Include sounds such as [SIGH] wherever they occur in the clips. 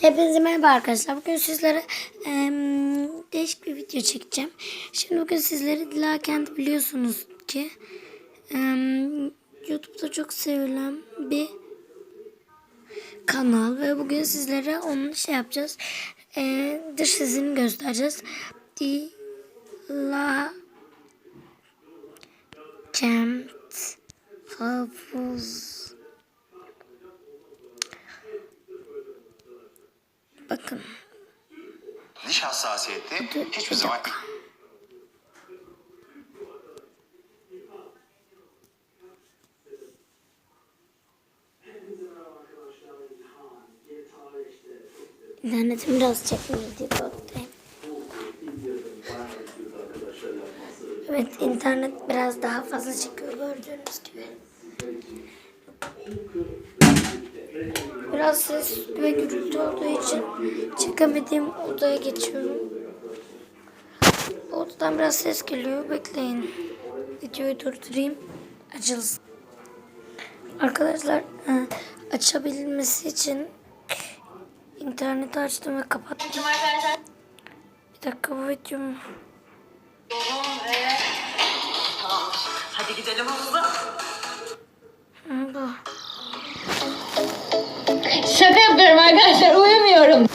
Hepinize merhaba arkadaşlar. Bugün sizlere eee, değişik bir video çekeceğim. Şimdi bugün sizleri Dilakent biliyorsunuz ki eee, YouTube'da çok sevilen bir kanal ve bugün sizlere onun şey yapacağız. Eee dış sesini göstereceğiz. Dilakent Havuz Bakın. Diş hassasiyeti hiçbir bir zaman. İnternetim biraz çekmiyor diye baktayım. Evet internet biraz daha fazla çekiyor gördüğünüz gibi. Biraz ses ve gürültü olduğu için çekemediğim odaya geçiyorum. Odadan biraz ses geliyor. Bekleyin. Videoyu durdurayım. Açılsın. Arkadaşlar e, açabilmesi için interneti açtım ve kapattım. Bir dakika bu videomu. Hadi gidelim havuza. Şaka yapıyorum arkadaşlar uyumuyorum.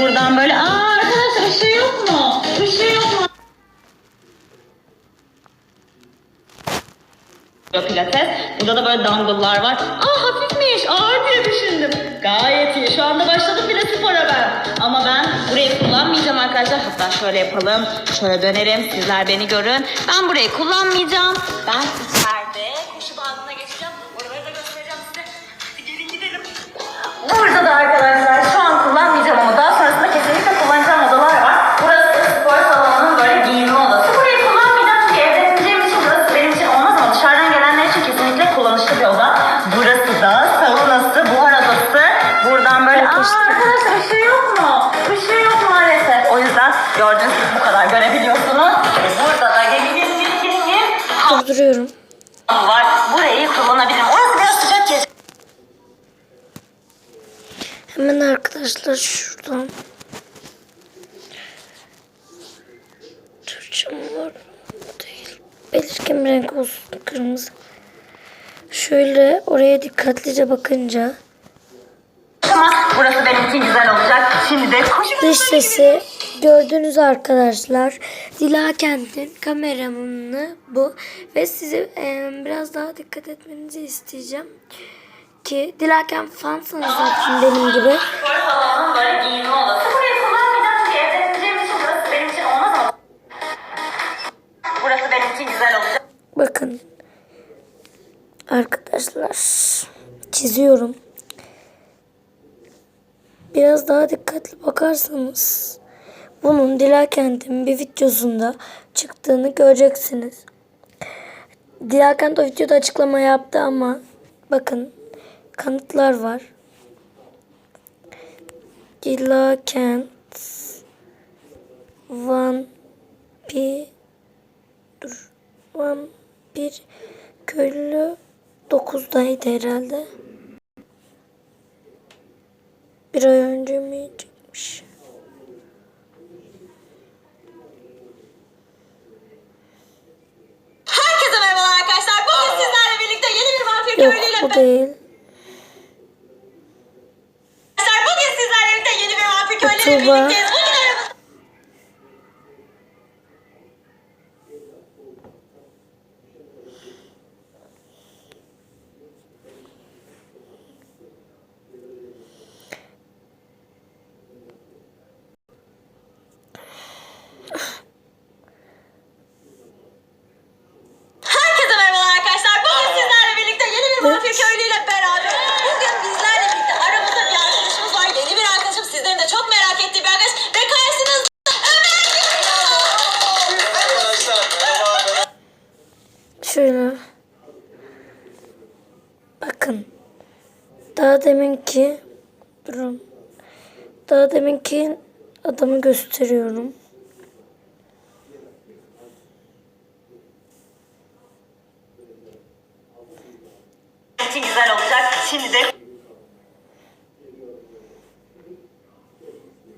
Buradan böyle aa arkadaşlar ışığı yok mu? Işığı yok mu? Pilates. Burada da böyle dangle'lar var. Aa hafifmiş, ağır diye düşündüm. Gayet iyi. Şu anda başladım. Ama ben burayı kullanmayacağım arkadaşlar. Hatta şöyle yapalım. Şöyle dönerim. Sizler beni görün. Ben burayı kullanmayacağım. Ben içeride koşu bandına geçeceğim. Oraları da göstereceğim size. Hadi gelin gidelim. Burada da Hemen arkadaşlar şuradan. Türkçem var. Değil. Belirgin renk olsun. Kırmızı. Şöyle oraya dikkatlice bakınca burası benim için güzel olacak. Şimdi de koşu dış sesi gördünüz arkadaşlar. Dilakent'in kameramanı bu. Ve size e, biraz daha dikkat etmenizi isteyeceğim. Ki Dilakent fansınız zaten benim gibi. Bakın. Arkadaşlar çiziyorum. Biraz daha dikkatli bakarsanız bunun Dilakent'in bir videosunda çıktığını göreceksiniz. Dilakent o videoda açıklama yaptı ama bakın kanıtlar var. Dilakent vampir dur vampir köylü 9'daydı herhalde. Bir ay önce mi çıkmış? Herkese merhabalar arkadaşlar. Bugün sizlerle birlikte yeni bir vampir Yok köylüyle bu değil. Arkadaşlar bugün sizlerle birlikte yeni bir vampir köylüyle Tuğba. birlikteyiz. Bugün aramızda Herkese merhabalar arkadaşlar. Bugün sizlerle birlikte yeni bir vampir köylüyle beraber. Bugün bizlerle birlikte aramızda bir arkadaşımız var. Yeni bir arkadaşım. Sizlerin de çok merak ettiği bir arkadaş. Ve karşınızda Ömer geliyor. Şöyle. Bakın. Daha demin ki durun. Daha demin ki adamı gösteriyorum. için güzel olacak. Şimdi de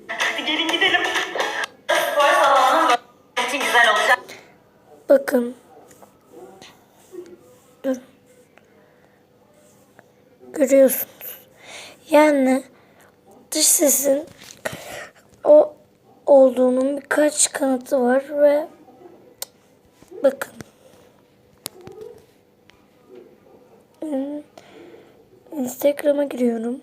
Hadi gelin gidelim. Spor salonunun için güzel olacak. Bakın. Görüyorsunuz. Yani dış sesin o olduğunun birkaç kanıtı var ve bakın. Hmm, Instagram'a giriyorum.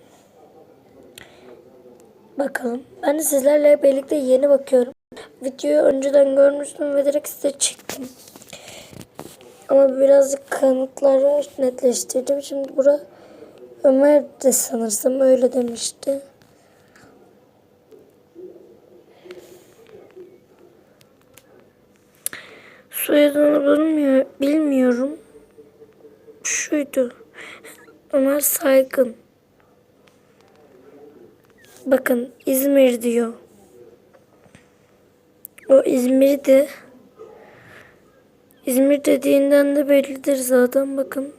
Bakalım. Ben de sizlerle birlikte yeni bakıyorum. Videoyu önceden görmüştüm ve direkt size çektim. Ama birazcık kanıtları netleştirdim. Şimdi bura Ömer de sanırsam öyle demişti. Soyadını bilmiyor, bilmiyorum. Şuydu. Ömer Saygın. Bakın İzmir diyor. O İzmir'de. İzmir dediğinden de bellidir zaten bakın.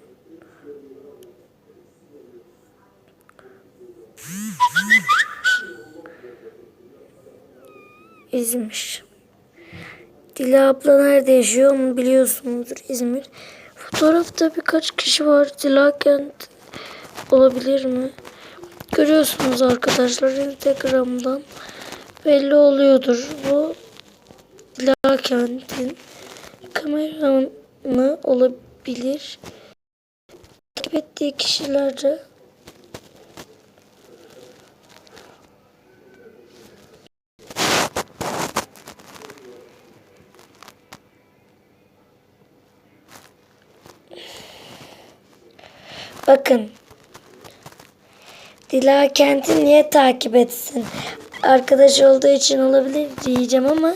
İzmir. Dila abla nerede yaşıyor onu biliyorsunuzdur İzmir. Fotoğrafta birkaç kişi var. Dila kent olabilir mi? Görüyorsunuz arkadaşlar Instagram'dan belli oluyordur. Bu Dila kentin kameramı olabilir. Takip ettiği kişilerde Bakın. Dila Kent'i niye takip etsin? Arkadaş olduğu için olabilir diyeceğim ama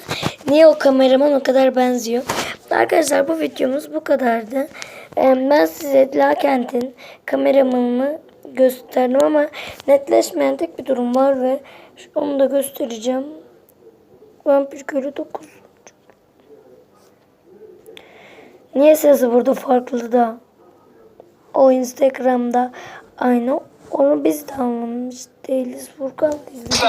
niye o kameraman o kadar benziyor? Arkadaşlar bu videomuz bu kadardı. Ee, Ben size Dila Kent'in kameramanını gösterdim ama netleşmeyen tek bir durum var ve onu da göstereceğim. Vampir Köylü 9. Niye sesi burada farklı da? O Instagram'da aynı. Onu biz de anlamış değiliz. Furkan izledi.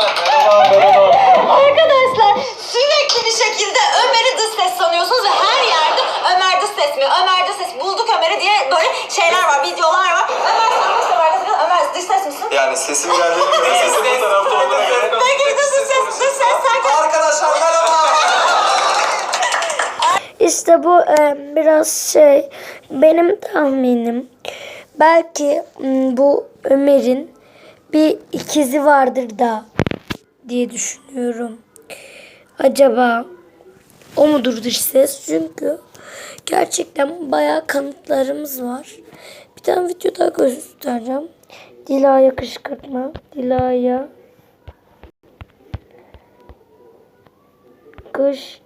Arkadaşlar sürekli bir şekilde Ömer'i dış ses sanıyorsunuz ve her yerde Ömer dış ses mi? Ömer dış ses bulduk Ömer'i diye böyle şeyler var, videolar var. Ömer sormuş Ömer dış ses, Ömer dış ses misin? Yani sesim geldi mi? Sesim bu tarafta olduğuna göre. Peki dış ses, dış ses sen Arkadaşlar merhaba. İşte bu e, biraz şey benim tahminim. Belki bu Ömer'in bir ikizi vardır da diye düşünüyorum. Acaba o mudur dış? Çünkü gerçekten bayağı kanıtlarımız var. Bir tane video daha göstereceğim. Dila'ya kışkırtma. Dila'ya kış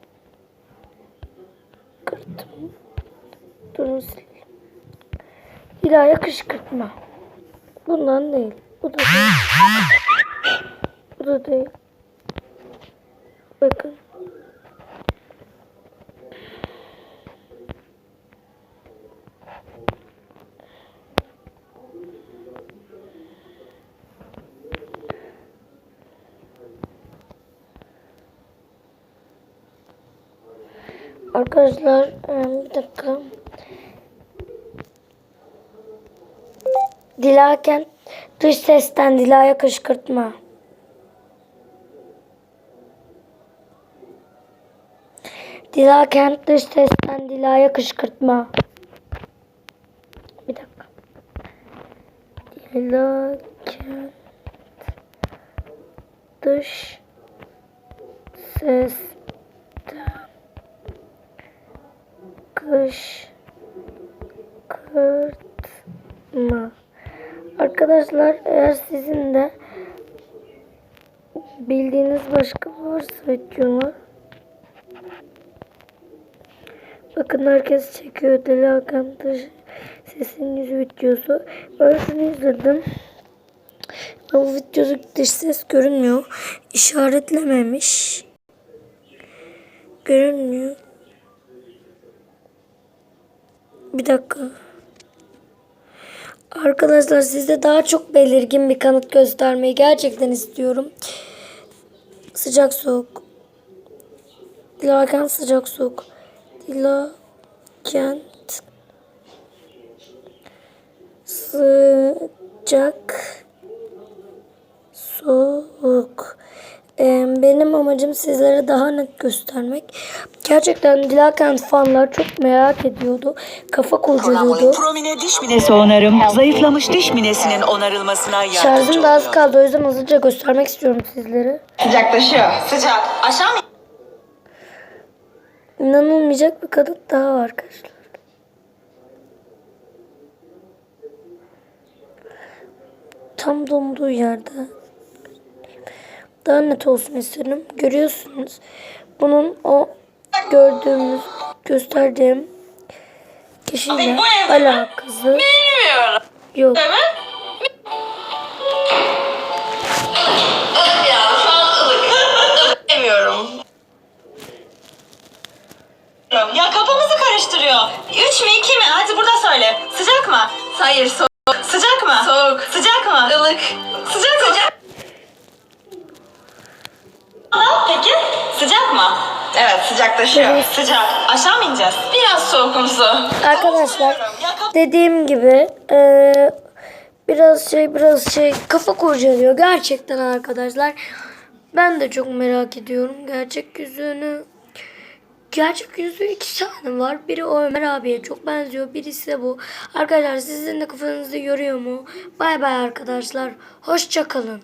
kışkırtma. Durun silelim. Dila'ya kışkırtma. Bundan değil. Bu da değil. Bu da değil. Bakın. Arkadaşlar bir dakika. Dilaken dış sesten Dila'ya kışkırtma. Dilaken dış sesten Dila'ya kışkırtma. Bir dakika. Dilaken dış sesten kışkırtma. Arkadaşlar eğer sizin de bildiğiniz başka varsa videolar Bakın herkes çekiyor Deli Hakan sesin yüz videosu. Ben şunu izledim. Ben bu videoda dış ses görünmüyor. İşaretlememiş. Görünmüyor. Bir dakika. Arkadaşlar size daha çok belirgin bir kanıt göstermeyi gerçekten istiyorum. Sıcak soğuk. Dilaken sıcak soğuk. Dilakent sıcak soğuk. Ee, benim amacım sizlere daha net göstermek. Gerçekten Dilakent fanlar çok merak ediyordu. Kafa kurcalıyordu. Promine diş minesi onarım, zayıflamış diş minesinin onarılmasına yardımcı Şarjım da az kaldı o yüzden hızlıca göstermek istiyorum sizlere. Sıcaklaşıyor. Sıcak. Aşağı mı? İnanılmayacak bir kanıt daha var arkadaşlar. Tam donduğu yerde. Daha net olsun istedim. Görüyorsunuz. Bunun o gördüğümüz, gösterdiğim kişiyle alakası Bilmiyorum. yok. Demiyorum. [LAUGHS] Ya kafamızı karıştırıyor. Üç mü iki mi? Hadi burada söyle. Sıcak mı? Hayır soğuk. Sıcak mı? Soğuk. Sıcak mı? Ilık. Sıcak mı? Aa, Peki sıcak mı? Evet sıcaklaşıyor. Evet. Sıcak. Aşağı mı ineceğiz? Biraz soğukumsu. Arkadaşlar dediğim gibi eee, biraz şey biraz şey kafa kurcalıyor gerçekten arkadaşlar. Ben de çok merak ediyorum gerçek yüzünü. Gerçek yüzü iki tane var. Biri o Ömer abiye çok benziyor. Birisi de bu. Arkadaşlar sizin de kafanızda yoruyor mu? Bay bay arkadaşlar. Hoşça kalın.